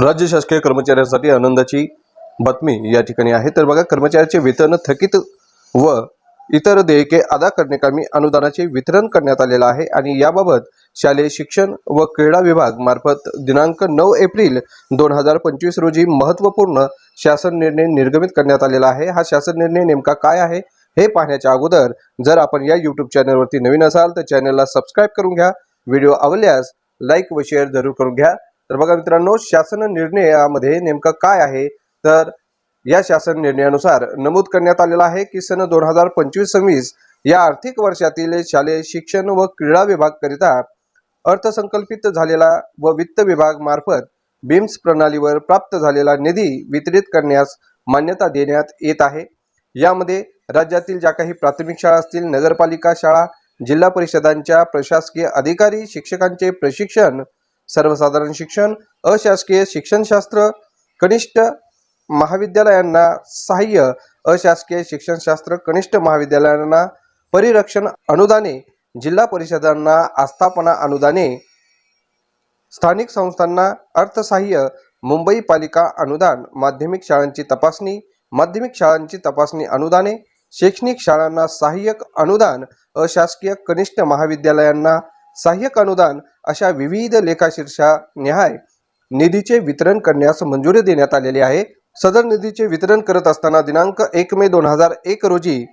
राज्य शासकीय कर्मचाऱ्यांसाठी आनंदाची बातमी या ठिकाणी आहे. तर बघा कर्मचाऱ्याचे वेतन थकीत व इतर देयके अदा करण्याकामी अनुदानाचे वितरण करण्यात आलेलं आहे आणि याबाबत शालेय शिक्षण व क्रीडा विभाग मार्फत दिनांक नऊ एप्रिल दोन हजार पंचवीस रोजी महत्त्वपूर्ण शासन निर्णय निर्गमित करण्यात आलेला आहे. हा शासन निर्णय नेमका काय आहे हे पाहण्याच्या अगोदर जर आपण या यूट्यूब चॅनलवरती नवीन असाल तर चॅनलला सबस्क्राईब करून घ्या. व्हिडिओ आवडल्यास लाईक व शेअर जरूर करून घ्या. तर बघा मित्रांनो शासन निर्णयामध्ये नेमकं काय आहे? तर या शासन निर्णयानुसार नमूद करण्यात आलेलं आहे की सन दोन हजार पंचवीस सव्वीस या आर्थिक वर्षातील शालेय शिक्षण व क्रीडा विभाग करिता अर्थसंकल्पित झालेला व वित्त विभाग मार्फत बिम्स प्रणालीवर प्राप्त झालेला निधी वितरित करण्यास मान्यता देण्यात येत आहे. यामध्ये राज्यातील ज्या काही प्राथमिक शाळा असतील नगरपालिका शाळा जिल्हा परिषदांच्या प्रशासकीय अधिकारी शिक्षकांचे प्रशिक्षण सर्वसाधारण शिक्षण अशासकीय शिक्षणशास्त्र कनिष्ठ महाविद्यालयांना सहाय्य अशासकीय शिक्षणशास्त्र कनिष्ठ महाविद्यालयांना परिरक्षण अनुदाने जिल्हा परिषदांना आस्थापना अनुदाने स्थानिक संस्थांना अर्थसहाय्य मुंबई पालिका अनुदान माध्यमिक शाळांची तपासणी माध्यमिक शाळांची तपासणी अनुदाने शैक्षणिक शाळांना सहाय्यक अनुदान अशासकीय कनिष्ठ महाविद्यालयांना सहाय्यक अनुदान अशा विविध लेखाशीर्षा निहाय निधीचे वितरण करण्यास मंजुरी देण्यात आलेली आहे. सदर निधीचे वितरण करत असताना दिनांक एक मे दोन हजार एक रोजी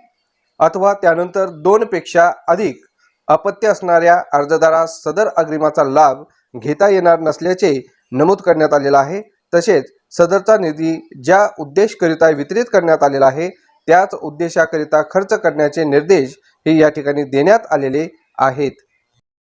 अथवा त्यानंतर दोन पेक्षा अधिक अपत्य असणाऱ्या अर्जदारास सदर अग्रिमाचा लाभ घेता येणार नसल्याचे नमूद करण्यात आलेलं आहे. तसेच सदरचा निधी ज्या उद्देशकरिता वितरित करण्यात आलेला आहे त्याच उद्देशाकरिता खर्च करण्याचे निर्देश हे या ठिकाणी देण्यात आलेले आहेत.